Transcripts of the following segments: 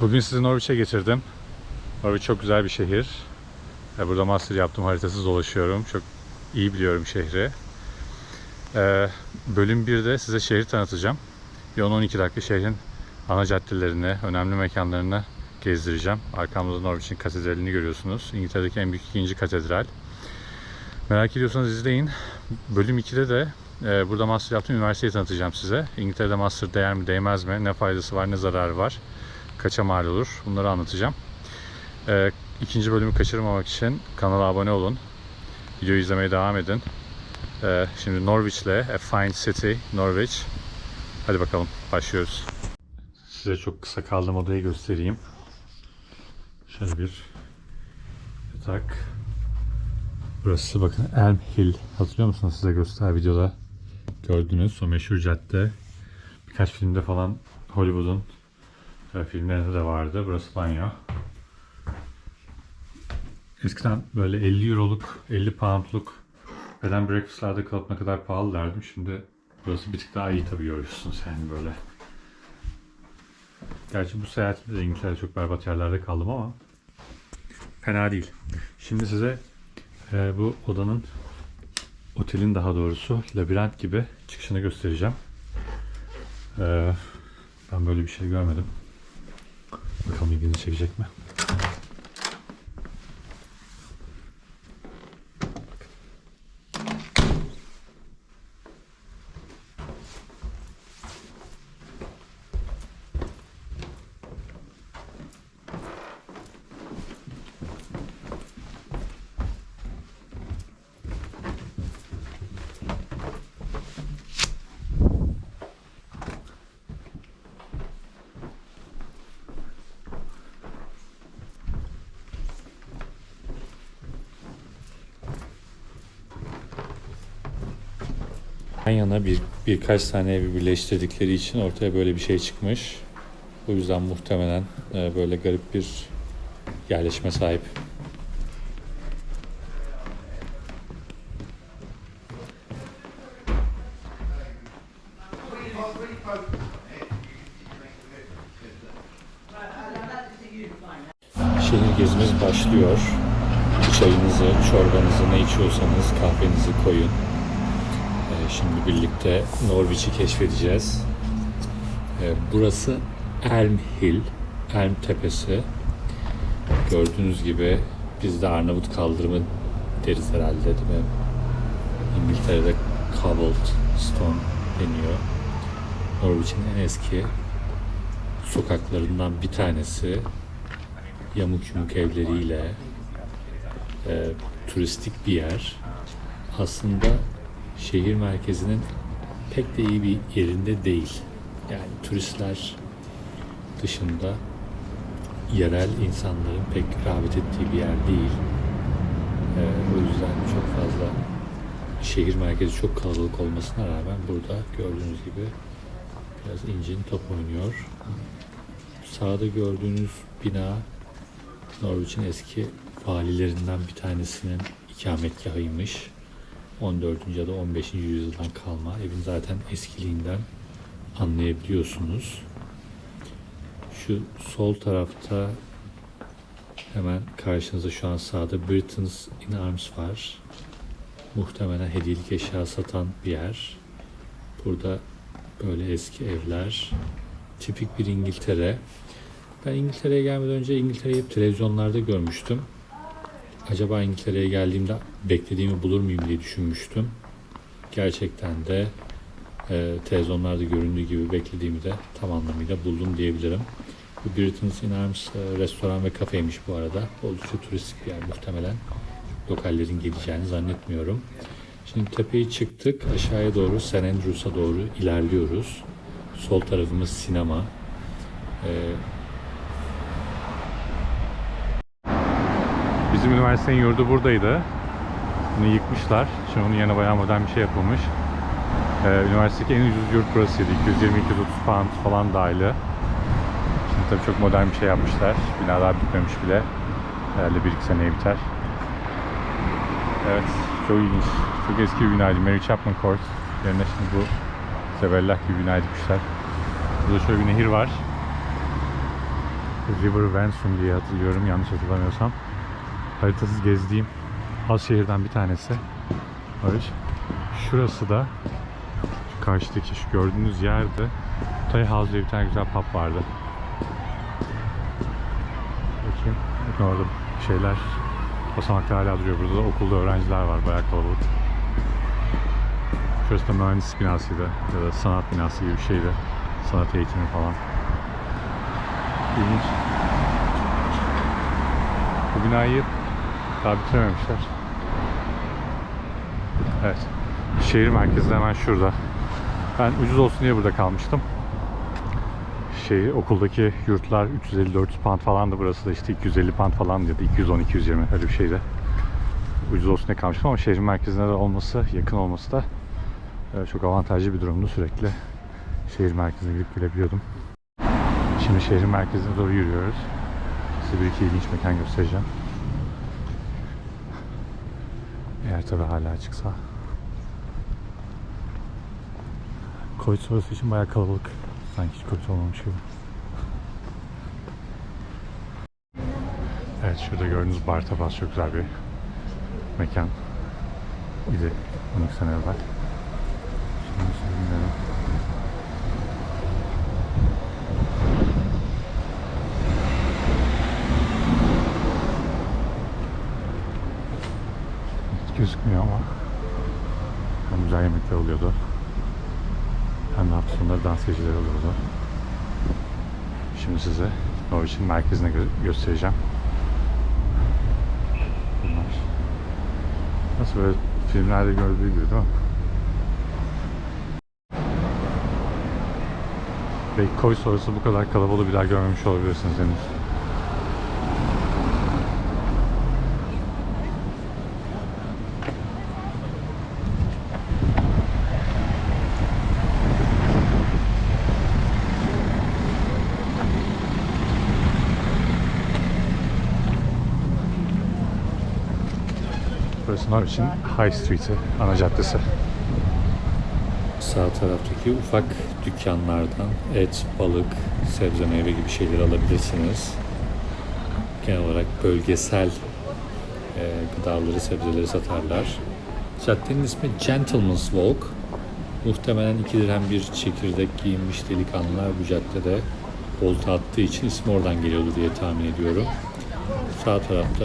Bugün sizi Norwich'e getirdim. Norwich çok güzel bir şehir. E, Burada master yaptım, haritasız dolaşıyorum. Çok iyi biliyorum şehri. E, Bölüm 1'de size şehri tanıtacağım. Bir 10-12 dakika şehrin ana caddelerini, önemli mekanlarını gezdireceğim. Arkamda Norwich'in katedralini görüyorsunuz. İngiltere'deki en büyük ikinci katedral. Merak ediyorsanız izleyin. Bölüm 2'de de e, burada master yaptığım üniversiteyi tanıtacağım size. İngiltere'de master değer mi değmez mi, ne faydası var ne zararı var, kaça mal olur bunları anlatacağım. E, ikinci bölümü kaçırmamak için kanala abone olun. Videoyu izlemeye devam edin. E, şimdi Norwich'le A Fine City, Norwich. Hadi bakalım başlıyoruz. Size çok kısa kaldığım odayı göstereyim. Şöyle bir yatak. Burası bakın Elm Hill. Hatırlıyor musunuz size göster videoda gördünüz o meşhur cadde. Birkaç filmde falan Hollywood'un e, filmlerinde de vardı. Burası banyo. Eskiden böyle 50 euroluk, 50 poundluk bed and breakfast'larda kalıp ne kadar pahalı derdim. Şimdi burası bir tık daha iyi tabii görüyorsunuz yani böyle. Gerçi bu seyahatimde de İngiltere'de çok berbat yerlerde kaldım ama fena değil. Şimdi size ee, bu odanın otelin daha doğrusu labirent gibi çıkışını göstereceğim. Ee, ben böyle bir şey görmedim. Bakalım ilginizi çekecek mi? Yan yana bir birkaç tane evi birleştirdikleri için ortaya böyle bir şey çıkmış. O yüzden muhtemelen e, böyle garip bir yerleşme sahip. Şehir gezimiz başlıyor. Çayınızı, çorbanızı ne içiyorsanız kahvenizi koyun. Şimdi birlikte Norwich'i keşfedeceğiz. Ee, Burası Elm Hill, Elm Tepesi. Gördüğünüz gibi biz de Arnavut kaldırımı deriz herhalde değil mi? İngiltere'de cobbled stone deniyor. Norwich'in en eski sokaklarından bir tanesi. Yamuk yumuk evleriyle e, turistik bir yer. Aslında şehir merkezinin pek de iyi bir yerinde değil. Yani turistler dışında yerel insanların pek rağbet ettiği bir yer değil. Ee, o yüzden çok fazla şehir merkezi çok kalabalık olmasına rağmen burada gördüğünüz gibi biraz incin top oynuyor. Sağda gördüğünüz bina Norwich'in eski valilerinden bir tanesinin ikametgahıymış. 14. ya da 15. yüzyıldan kalma. Evin zaten eskiliğinden anlayabiliyorsunuz. Şu sol tarafta hemen karşınızda şu an sağda Britain's in Arms var. Muhtemelen hediyelik eşya satan bir yer. Burada böyle eski evler. Tipik bir İngiltere. Ben İngiltere'ye gelmeden önce İngiltere'yi televizyonlarda görmüştüm. Acaba İngiltere'ye geldiğimde beklediğimi bulur muyum diye düşünmüştüm. Gerçekten de e, televizyonlarda göründüğü gibi beklediğimi de tam anlamıyla buldum diyebilirim. Bu Britain's in Arms e, restoran ve kafeymiş bu arada. Oldukça turistik bir yer muhtemelen. Lokallerin geleceğini zannetmiyorum. Şimdi tepeyi çıktık. Aşağıya doğru St. Andrews'a doğru ilerliyoruz. Sol tarafımız sinema. E, Bizim üniversitenin yurdu buradaydı. Bunu yıkmışlar. Şimdi onun yerine bayağı modern bir şey yapılmış. Ee, üniversitedeki en ucuz yurt burasıydı. 220-230 pound falan dahili. Şimdi tabii çok modern bir şey yapmışlar. Bina daha bitmemiş bile. Herhalde bir iki seneye biter. Evet, çok ilginç. Çok eski bir binaydı. Mary Chapman Court. Yerine şimdi bu Zebellah gibi bina dikmişler. Burada şöyle bir nehir var. River Wensum diye hatırlıyorum yanlış hatırlamıyorsam. Haritasız gezdiğim az şehirden bir tanesi. Barış. Şurası da şu karşıdaki şu gördüğünüz yerde Tay House diye bir tane güzel pub vardı. Bakayım. Bakın orada şeyler basamaklar hala duruyor. Burada da okulda öğrenciler var. Bayağı kalabalık. Şurası da mühendis binasıydı. Ya da sanat binası gibi bir şeydi. Sanat eğitimi falan. İlginç. Bu binayı daha bitirememişler. Evet. Şehir merkezi hemen şurada. Ben ucuz olsun diye burada kalmıştım. Şey, okuldaki yurtlar 350-400 pound falan da burası da işte 250 pound falan da 210-220 öyle bir şeydi. Ucuz olsun diye kalmıştım ama şehrin merkezinde de olması, yakın olması da e, çok avantajlı bir durumdu. Sürekli şehir merkezine gidip gelebiliyordum. Şimdi şehrin merkezine doğru yürüyoruz. Size bir iki ilginç mekan göstereceğim. Eğer tabi hala açıksa. Covid sonrası için bayağı kalabalık. Sanki hiç Covid olmamış gibi. Evet şurada gördüğünüz Bar Tapas çok güzel bir mekan. İdi 12 sene evvel. Şimdi size bilmiyorum. Hiç gözükmüyor ama hem güzel yemekler oluyordu. Hem de hafta sonları dans geceleri oluyordu. Şimdi size Norwich'in merkezine gö- göstereceğim. Bunlar. Nasıl böyle filmlerde gördüğü gibi değil mi? Belki Covid sonrası bu kadar kalabalığı bir daha görmemiş olabilirsiniz henüz. Burası Norwich'in High Street'i, ana caddesi. Sağ taraftaki ufak dükkanlardan et, balık, sebze, meyve gibi şeyler alabilirsiniz. Genel olarak bölgesel e, gıdaları, sebzeleri satarlar. Caddenin ismi Gentleman's Walk. Muhtemelen 2 dirhem bir çekirdek giyinmiş delikanlılar bu caddede olta attığı için ismi oradan geliyordu diye tahmin ediyorum. Sağ tarafta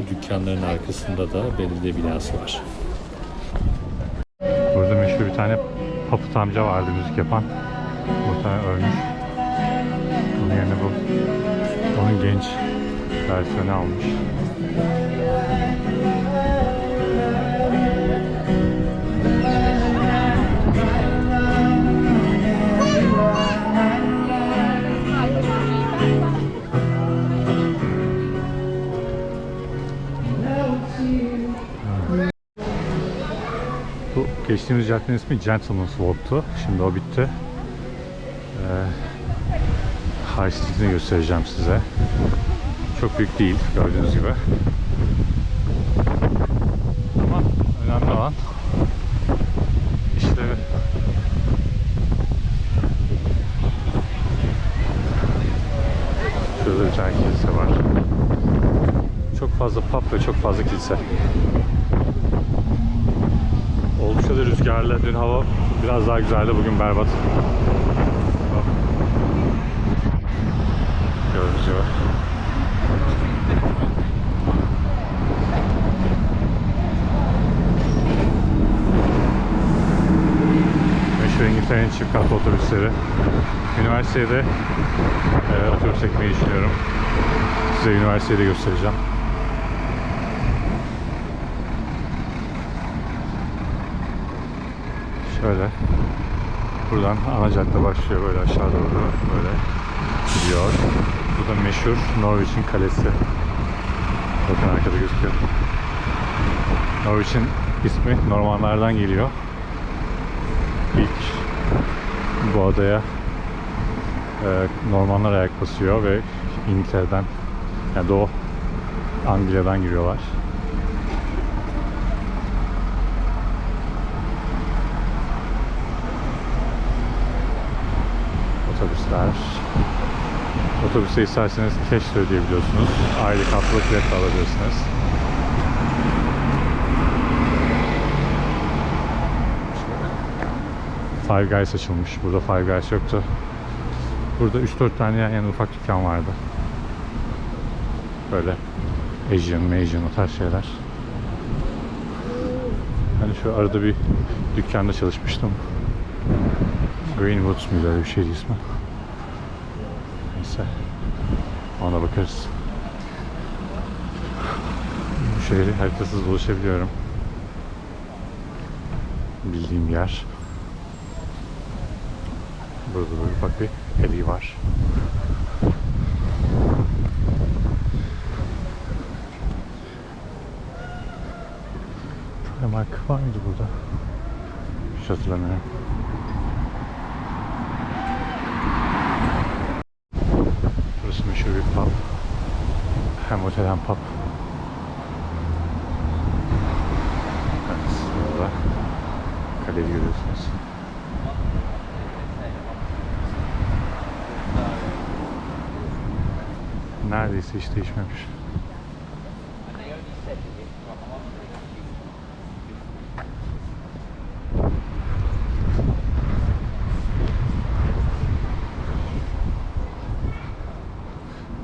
bu dükkanların arkasında da belediye binası var. Burada meşhur bir tane papıt amca vardı müzik yapan. Muhtemelen ölmüş. Onun yerine bu onun genç versiyonu almış. Geçtiğimiz caddenin ismi Gentleman's Walk'tu. Şimdi o bitti. Ee, High göstereceğim size. Çok büyük değil gördüğünüz gibi. Ama önemli olan işlevi. Şurada bir tane kilise var. Çok fazla pub ve çok fazla kilise. Oldukça da rüzgarlı. Dün hava biraz daha güzeldi. Bugün berbat. Gördüğünüz gibi. Meşhur İngiltere'nin çift katlı otobüsleri. Üniversitede e, otobüs çekmeyi düşünüyorum. Size üniversiteyi de göstereceğim. Şöyle. Buradan ana cadde başlıyor böyle aşağı doğru böyle gidiyor. Bu da meşhur Norwich'in kalesi. Bakın arkada gözüküyor. Norwich'in ismi Normanlardan geliyor. İlk bu adaya e, Normanlar ayak basıyor ve İngiltere'den yani Doğu Anglia'dan giriyorlar. Otobüse isterseniz cash de ödeyebiliyorsunuz. Aile kartlı bilet alabilirsiniz. Five Guys açılmış. Burada Five Guys yoktu. Burada 3-4 tane yan yana ufak dükkan vardı. Böyle Asian, Asian o tarz şeyler. Hani şu arada bir dükkanda çalışmıştım. Greenwoods muydu öyle bir şeydi ismi. Neyse. Ona bakarız. Bu şehri haritasız dolaşabiliyorum. Bildiğim yer. Burada böyle ufak bir eli var. Primark var mıydı burada? Hiç hatırlamıyorum. Burası meşhur bir pub. Hem pub. Evet, burada kaleyi görüyorsunuz. Neredeyse hiç değişmemiş.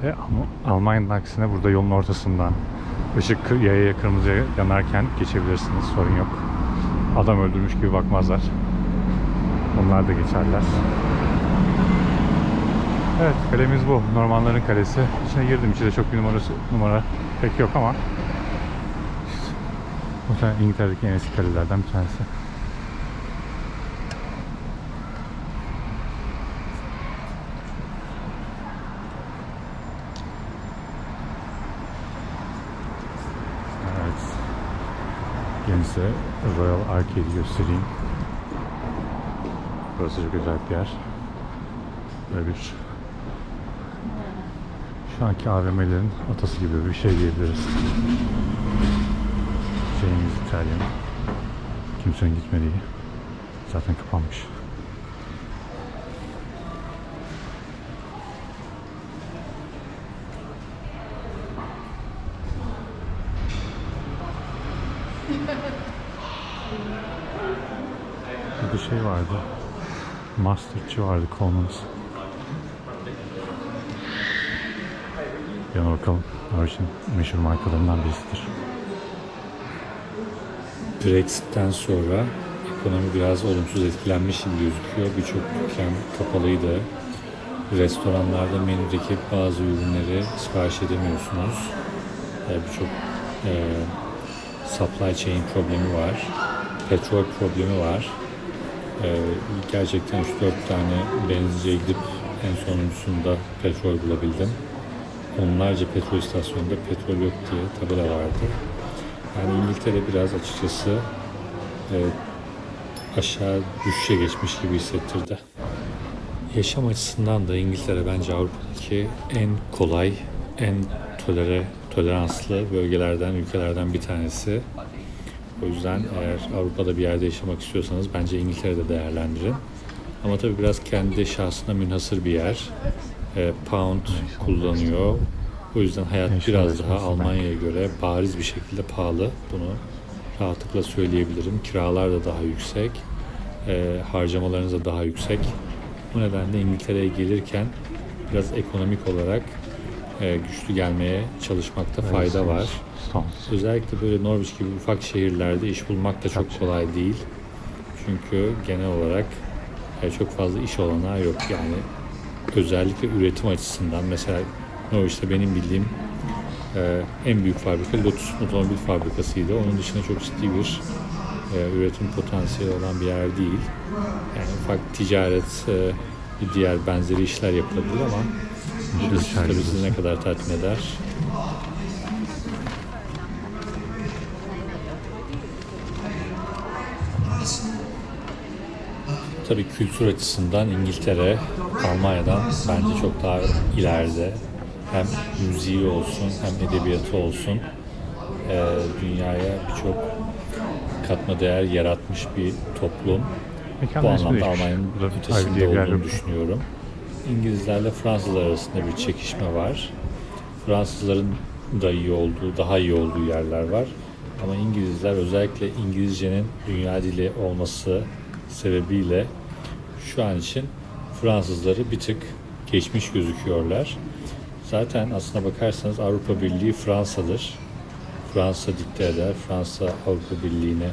Ve Alm- Almanya'nın aksine burada yolun ortasından ışık yayaya kırmızıya yanarken geçebilirsiniz. Sorun yok. Adam öldürmüş gibi bakmazlar. Onlar da geçerler. Evet kalemiz bu. Normanların kalesi. İçine girdim. İçinde çok bir numarası, numara pek yok ama muhtemelen İngiltere'deki en eski kalelerden bir tanesi. Evet. Yine size Royal Arcade'i göstereyim. Burası çok güzel bir yer. Böyle bir şu anki AVM'lerin atası gibi bir şey diyebiliriz. James Italian. Kimsenin gitmediği. Zaten kapanmış. Bir şey vardı. Masterçı vardı Coleman's. Yana bakalım. Norwich'in meşhur markalarından birisidir. Brexit'ten sonra ekonomi biraz olumsuz etkilenmiş gibi gözüküyor. Birçok dükkan kapalıydı. Restoranlarda menüdeki bazı ürünleri sipariş edemiyorsunuz. Ee, Birçok e, supply chain problemi var. Petrol problemi var. Ee, gerçekten 3-4 tane benzinciye gidip en sonuncusunda petrol bulabildim. Onlarca petrol istasyonunda petrol yok diye tabela vardı. Yani İngiltere biraz açıkçası e, aşağı düşüşe geçmiş gibi hissettirdi. Yaşam açısından da İngiltere bence Avrupa'daki en kolay, en tolere, toleranslı bölgelerden, ülkelerden bir tanesi. O yüzden eğer Avrupa'da bir yerde yaşamak istiyorsanız bence İngiltere'de değerlendirin. Ama tabii biraz kendi şahsına münhasır bir yer. E, pound kullanıyor. O yüzden hayat biraz daha. Almanya'ya göre bariz bir şekilde pahalı. Bunu rahatlıkla söyleyebilirim. Kiralar da daha yüksek. E, harcamalarınız da daha yüksek. Bu nedenle İngiltere'ye gelirken biraz ekonomik olarak güçlü gelmeye çalışmakta fayda var. Özellikle böyle Norwich gibi ufak şehirlerde iş bulmak da çok kolay değil. Çünkü genel olarak e, çok fazla iş olanağı yok. Yani özellikle üretim açısından mesela Norwich'te benim bildiğim e, en büyük fabrika Lotus Otomobil Fabrikası'ydı. Onun dışında çok ciddi bir e, üretim potansiyeli olan bir yer değil. Yani ufak ticaret, e, bir diğer benzeri işler yapılabilir ama tabii sizi ne kadar tatmin eder Tabii kültür açısından İngiltere, Almanya'dan bence çok daha ileride. Hem müziği olsun hem edebiyatı olsun. Ee, dünyaya birçok katma değer yaratmış bir toplum. Bu anlamda. Almanya'nın ötesinde olduğunu düşünüyorum. İngilizlerle Fransızlar arasında bir çekişme var. Fransızların da iyi olduğu, daha iyi olduğu yerler var. Ama İngilizler özellikle İngilizcenin dünya dili olması sebebiyle şu an için Fransızları bir tık geçmiş gözüküyorlar. Zaten aslına bakarsanız Avrupa Birliği Fransa'dır. Fransa dikte eder, Fransa Avrupa Birliği'ni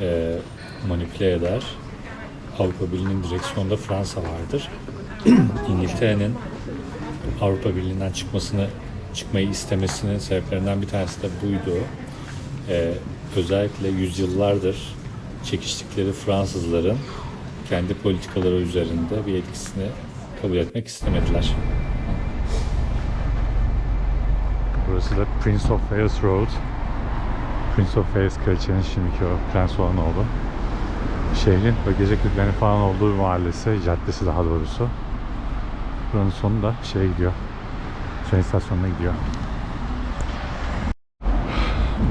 e, manipüle eder. Avrupa Birliği'nin direksiyonunda Fransa vardır. İngiltere'nin Avrupa Birliği'nden çıkmasını çıkmayı istemesinin sebeplerinden bir tanesi de buydu. Ee, özellikle yüzyıllardır çekiştikleri Fransızların kendi politikaları üzerinde bir etkisini kabul etmek istemediler. Burası da Prince of Wales Road. Prince of Wales kraliçenin şimdiki o prens olan oğlu. Şehrin böyle gece kulüplerinin falan olduğu bir mahallesi, caddesi daha doğrusu. Buranın sonu da şeye gidiyor. Tren istasyonuna gidiyor.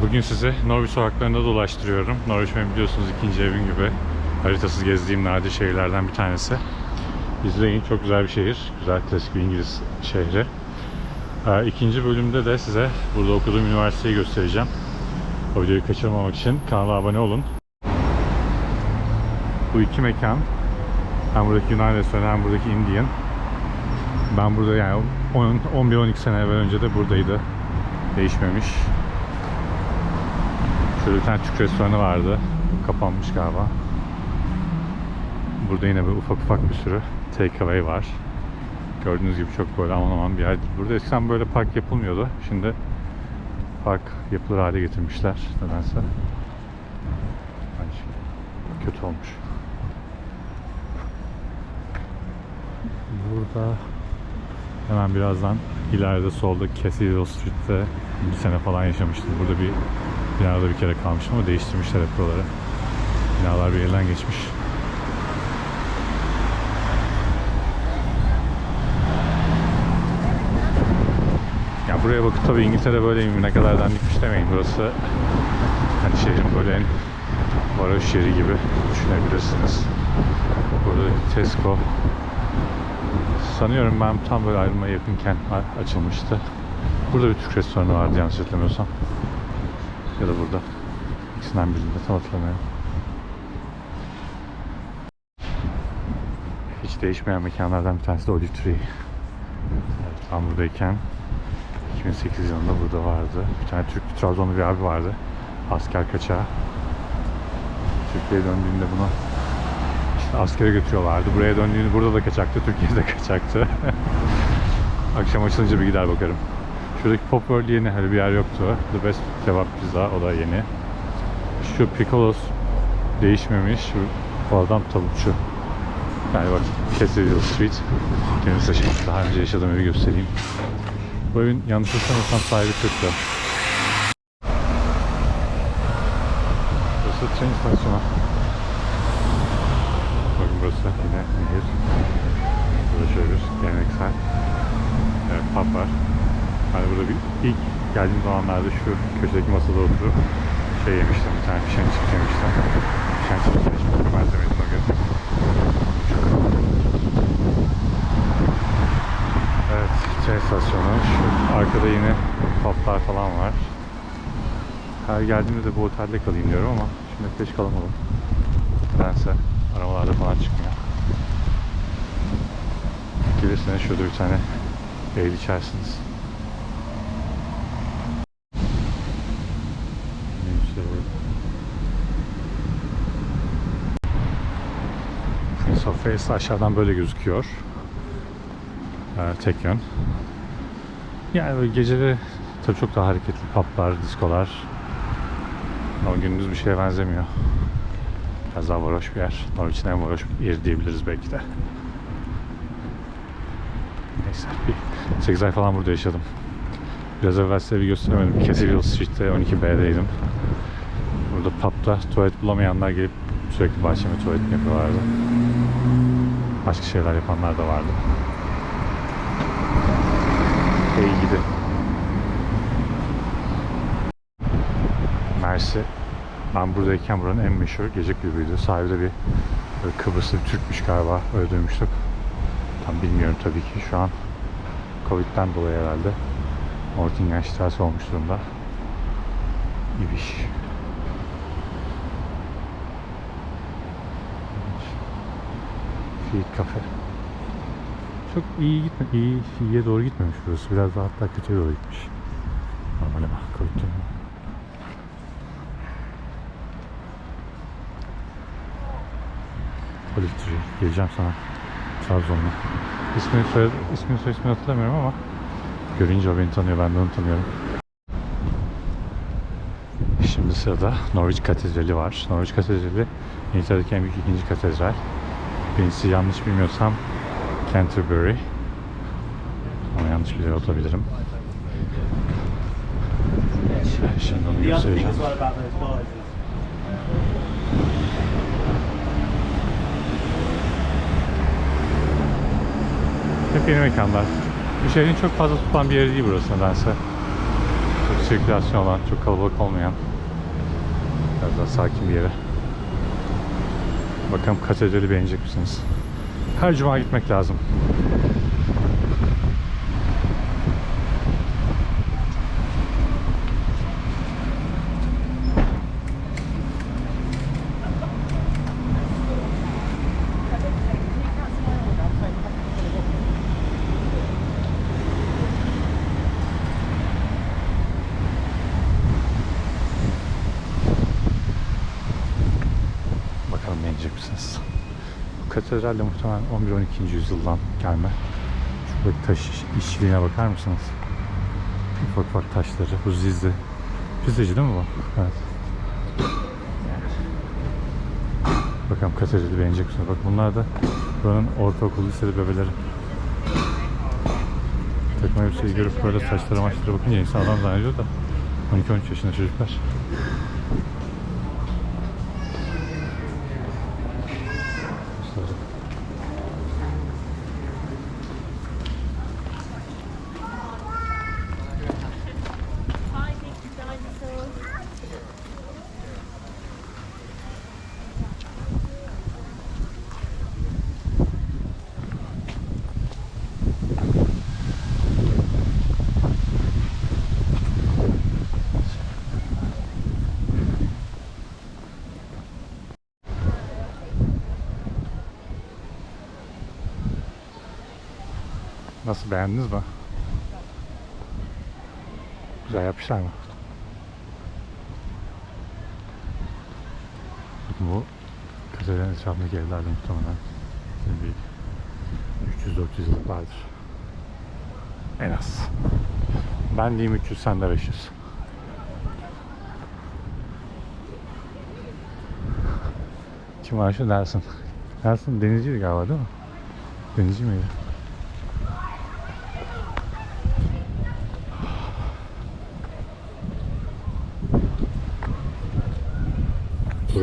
Bugün sizi Norwich sokaklarında dolaştırıyorum. Norwich benim biliyorsunuz ikinci evim gibi. Haritasız gezdiğim nadir şehirlerden bir tanesi. İzleyin çok güzel bir şehir. Güzel klasik bir İngiliz şehri. Ee, İkinci bölümde de size burada okuduğum üniversiteyi göstereceğim. O videoyu kaçırmamak için kanala abone olun. Bu iki mekan hem buradaki Yunan restoranı hem buradaki Indian. Ben burada yani 11-12 sene evvel önce de buradaydı. Değişmemiş. Şurada bir tane Türk restoranı vardı. Kapanmış galiba. Burada yine böyle ufak ufak bir sürü takeaway var. Gördüğünüz gibi çok böyle aman aman bir yer. Burada eskiden böyle park yapılmıyordu. Şimdi park yapılır hale getirmişler nedense. Bence kötü olmuş. Burada hemen birazdan ileride solda Cathedral Street'te bir sene falan yaşamıştım. Burada bir binada bir kere kalmıştım ama değiştirmişler hep buraları. Binalar bir elden geçmiş. Ya buraya bakıp tabii İngiltere böyleyim ne kadar dandikmiş demeyin. Burası hani şehrin böyle en varoş yeri gibi düşünebilirsiniz. Burada Tesco sanıyorum ben tam böyle ayrılmaya yakınken açılmıştı. Burada bir Türk restoranı vardı yanlış hatırlamıyorsam. Ya da burada. İkisinden birinde tam hatırlamıyorum. Hiç değişmeyen mekanlardan bir tanesi de Olive Tree. Ben buradayken 2008 yılında burada vardı. Bir tane Türk Trabzonlu bir abi vardı. Asker kaçağı. Türkiye'ye döndüğünde bunu işte askere götürüyorlardı. Buraya döndüğünde burada da kaçaktı, Türkiye'de kaçaktı. Akşam açılınca bir gider bakarım. Şuradaki Pop World yeni, hani bir yer yoktu. The Best Kebap Pizza, o da yeni. Şu Piccolos değişmemiş. Bu adam tavukçu. Yani bak Cathedral Street. Size şimdi daha önce yaşadığım evi göstereyim. Bu evin yanlış hatırlamıyorsam sahibi Türk'tü. Burası tren istasyonu. Burası yine nehir. Burada şöyle bir geleneksel evet, pub var. Hani burada bir ilk geldiğim zamanlarda şu köşedeki masada oturup şey yemiştim, bir tane pişen çift yemiştim. Pişen çift yemiştim, çok benzemedim o gün. Evet, tren istasyonu. Şu arkada yine publar falan var. Her geldiğimde de bu otelde kalayım diyorum ama şimdi peş kalamadım. Nedense aramalarda falan çıkmıyor. Gelirseniz şurada bir tane eğil içersiniz. Wales aşağıdan böyle gözüküyor. Ee, tek yön. Yani böyle geceleri tabii çok daha hareketli publar, diskolar. Ama gündüz bir şeye benzemiyor. Biraz varoş bir yer. Norwich'in en varoş yeri diyebiliriz belki de. Neyse. Bir 8 ay falan burada yaşadım. Biraz evvel size bir gösteremedim. Cathedral Street'te 12B'deydim. Burada pub'da tuvalet bulamayanlar gelip sürekli bahçeme tuvalet yapıyorlardı. Başka şeyler yapanlar da vardı. İyi gidi. Mersi. Ben buradayken buranın en meşhur gece kulübüydü. Sahibi de bir böyle Kıbrıslı Türkmüş galiba. Öyle duymuştuk. Tam bilmiyorum tabii ki şu an Covid'den dolayı herhalde Mortingenstrasse olmuş durumda. İbiş. Feed Cafe. Çok iyi gitme, iyi, iyiye doğru gitmemiş burası. Biraz daha hatta kötüye doğru gitmiş. Normale bak, Poliktiri. Geleceğim sana. Trabzon'la. İsmini, soyadı, ismini soy ismini hatırlamıyorum ama görünce o beni tanıyor, ben de onu tanıyorum. Şimdi sırada Norwich Katedrali var. Norwich Katedrali İngiltere'deki en büyük ikinci katedral. Birincisi yanlış bilmiyorsam Canterbury. Ama yanlış biliyor olabilirim. Şimdi onu göstereceğim. Hep yeni mekanlar. Şehrin çok fazla tutulan bir yeri değil burası nedense. Çok sirkülasyon olan, çok kalabalık olmayan. Biraz daha sakin bir yere. Bakalım katedrali beğenecek misiniz? Her cuma gitmek lazım. Bakalım beğenecek misiniz? Bu katedral de muhtemelen 11-12. yüzyıldan gelme. Şuradaki taş işçiliğine bakar mısınız? Ufak ufak taşları. Bu zizli. Pizzacı değil mi bu? Evet. Bakalım katedrali beğenecek misiniz? Bak bunlar da buranın ortaokul liseli bebeleri. Takım elbiseyi görüp böyle saçlara maçlara bakınca insan adam zannediyor da 12-13 yaşında çocuklar. Nasıl beğendiniz mi? Güzel yapmışlar mı? Bakın bu katedralin etrafındaki evlerde muhtemelen bir 300-400 yıllık vardır. En az. Ben diyeyim 300, sen de 500. Kim var şu Nelson? Nelson denizciydi galiba değil mi? Denizci miydi?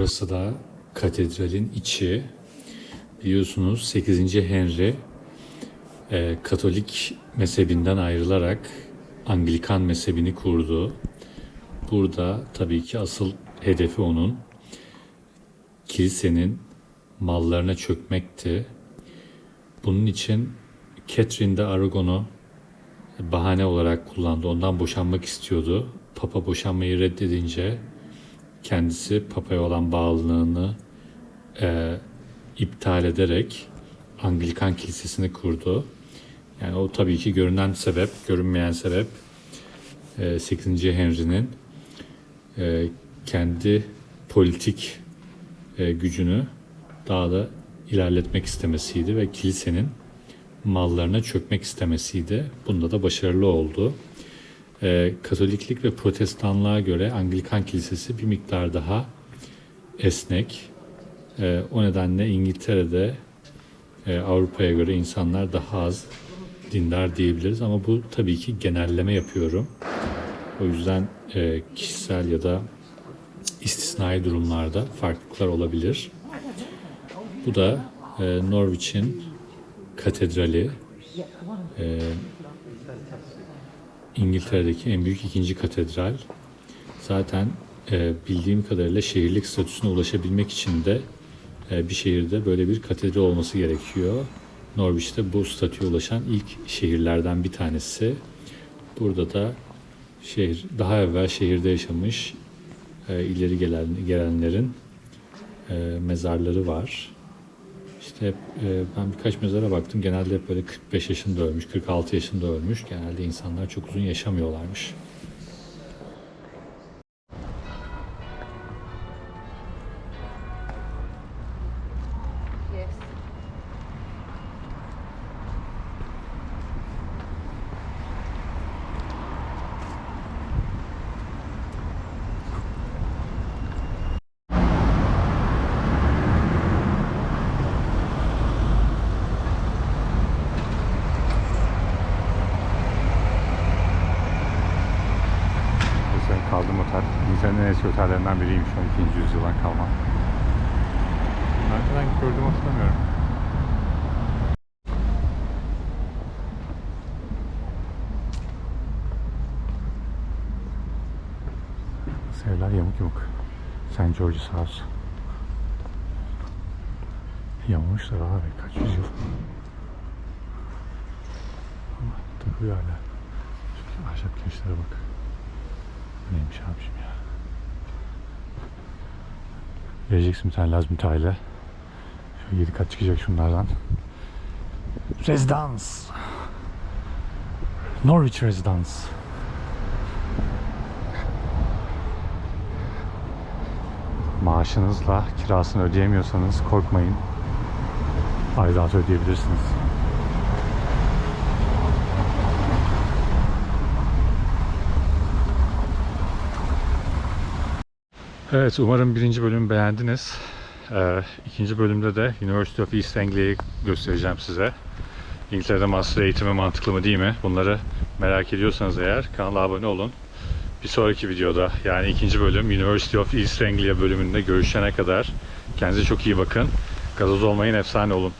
Burası da katedralin içi. Biliyorsunuz 8. Henry e, Katolik mezhebinden ayrılarak Anglikan mezhebini kurdu. Burada tabii ki asıl hedefi onun kilisenin mallarına çökmekti. Bunun için Catherine de Aragon'u bahane olarak kullandı. Ondan boşanmak istiyordu. Papa boşanmayı reddedince kendisi Papa'ya olan bağlılığını e, iptal ederek Anglikan Kilisesi'ni kurdu. Yani o tabii ki görünen sebep, görünmeyen sebep e, 8. Henry'nin e, kendi politik e, gücünü daha da ilerletmek istemesiydi ve kilisenin mallarına çökmek istemesiydi. Bunda da başarılı oldu. Ee, Katoliklik ve Protestanlığa göre Anglikan Kilisesi bir miktar daha esnek. Ee, o nedenle İngiltere'de e, Avrupa'ya göre insanlar daha az dindar diyebiliriz ama bu tabii ki genelleme yapıyorum. O yüzden e, kişisel ya da istisnai durumlarda farklılıklar olabilir. Bu da e, Norwich'in katedrali. E, İngiltere'deki en büyük ikinci katedral. Zaten e, bildiğim kadarıyla şehirlik statüsüne ulaşabilmek için de e, bir şehirde böyle bir katedral olması gerekiyor. Norwich'te bu statüye ulaşan ilk şehirlerden bir tanesi. Burada da şehir daha evvel şehirde yaşamış e, ileri gelen gelenlerin e, mezarları var. İşte e, ben birkaç mezara baktım. Genelde hep böyle 45 yaşında ölmüş, 46 yaşında ölmüş. Genelde insanlar çok uzun yaşamıyorlarmış. Yes. Mesela kaldığım otel. İngiltere'nin en eski otellerinden biriymiş 12. yüzyıldan kalma. Nereden gördüğümü hatırlamıyorum. Evler yamuk yamuk. St. George's House. Yamamışlar abi kaç yüzyıl. Ama takılıyor hala. Şu ahşap kirişlere bak. Neymiş abicim ya. Vereceksin bir tane lazım tayla. Şöyle 7 kat çıkacak şunlardan. Rezidans. Norwich Residence. Maaşınızla kirasını ödeyemiyorsanız korkmayın. Aidatı ödeyebilirsiniz. Evet, umarım birinci bölümü beğendiniz. Ee, ikinci bölümde de University of East Anglia'yı göstereceğim size. İngiltere'de master eğitimi mantıklı mı değil mi? Bunları merak ediyorsanız eğer kanala abone olun. Bir sonraki videoda yani ikinci bölüm University of East Anglia bölümünde görüşene kadar kendinize çok iyi bakın. Gazoz olmayın, efsane olun.